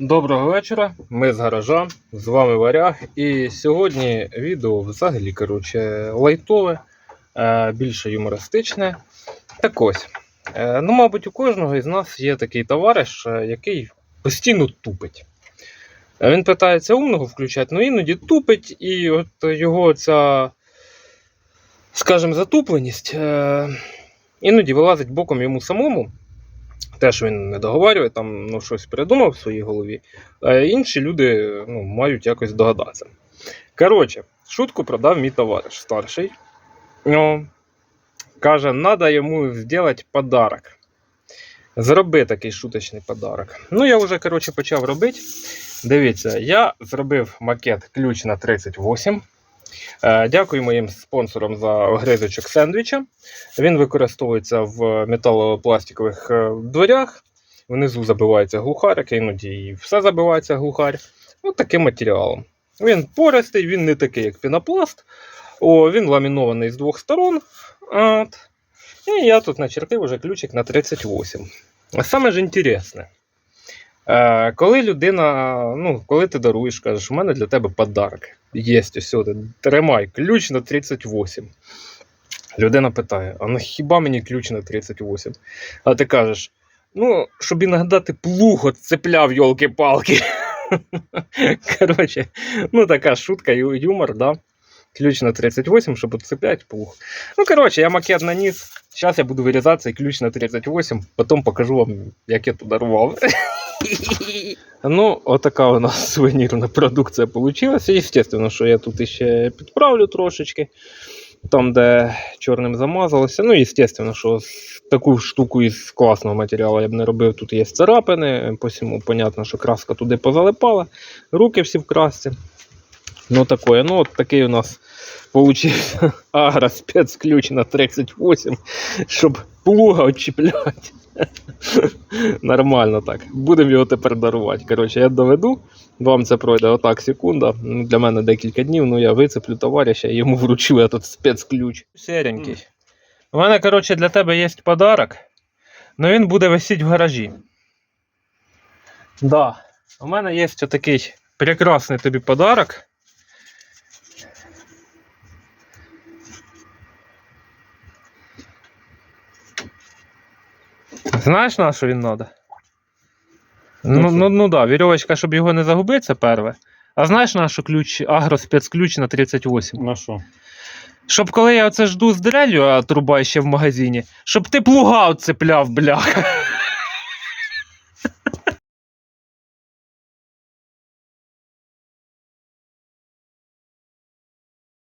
Доброго вечора, ми з гаража, з вами Варяг. І сьогодні відео взагалі коротше, лайтове, е, більше юмористичне. Так ось, е, ну, мабуть, у кожного із нас є такий товариш, е, який постійно тупить. Він питається умного включати, ну іноді тупить, і от його ця, скажімо, затупленість іноді вилазить боком йому самому. Теж він не договарює, там ну, щось придумав в своїй голові, а інші люди ну, мають якось догадатися. Коротше, шутку продав мій товариш старший. Ну, каже, треба йому зробити подарок. Зроби такий шуточний подарок. Ну, я вже коротше, почав робити. Дивіться, я зробив макет ключ на 38. Е, Дякую моїм спонсорам за огризочок сендвіча. Він використовується в металопластикових е, дверях. Внизу забивається глухар, іноді і все забивається глухар. Ось таким матеріалом. Він пористий, він не такий, як пінопласт. О, він ламінований з двох сторон. От. І я тут начертив уже ключик на 38. А Саме ж інтересне. Е, коли людина, ну, коли ти даруєш, кажеш, у мене для тебе подарок. Є ось, от, тримай, ключ на 38. Людина питає: а на хіба мені ключ на 38? А ти кажеш: ну, щоб іноді ти плуг цепляв, йолки-палки. Коротше, ну така шутка, юмор, да? Ключ на 38, щоб отцеплять плуг. Ну, коротше, я макет наніс. Зараз я буду вирізати цей ключ на 38, потім покажу вам, як я тут дарував. Ну, отака у нас сувенірна продукція вийшла. Естественно, що я тут ще підправлю трошечки. Там, де чорним замазалося. Ну, естественно, що таку штуку із класного матеріалу я б не робив. Тут є царапини, посіму, понятно, що краска туди позалипала, руки всі в красці. Ну, такое. Ну, от такий у нас получився агро спецключ на 38, щоб плуга очіпляти. Нормально так. Будемо його тепер дарувати. Коротше, я доведу. Вам це пройде отак секунда. Ну, Для мене декілька днів, ну я вицеплю товариша йому вручу этот спецключ. Серенький. У мене, коротше, для тебе є подарок. але він буде висіти в гаражі. Да. У мене є отакий прекрасний тобі подарок. Знаєш, на що він треба? Ну, Ну, ну, ну да, вірьовочка, щоб його не загубити, це перше. А знаєш на що ключ, агроспецключ на 38? На що? Щоб коли я оце жду з дрелью, а труба ще в магазині, щоб ти плуга цепляв, бляха.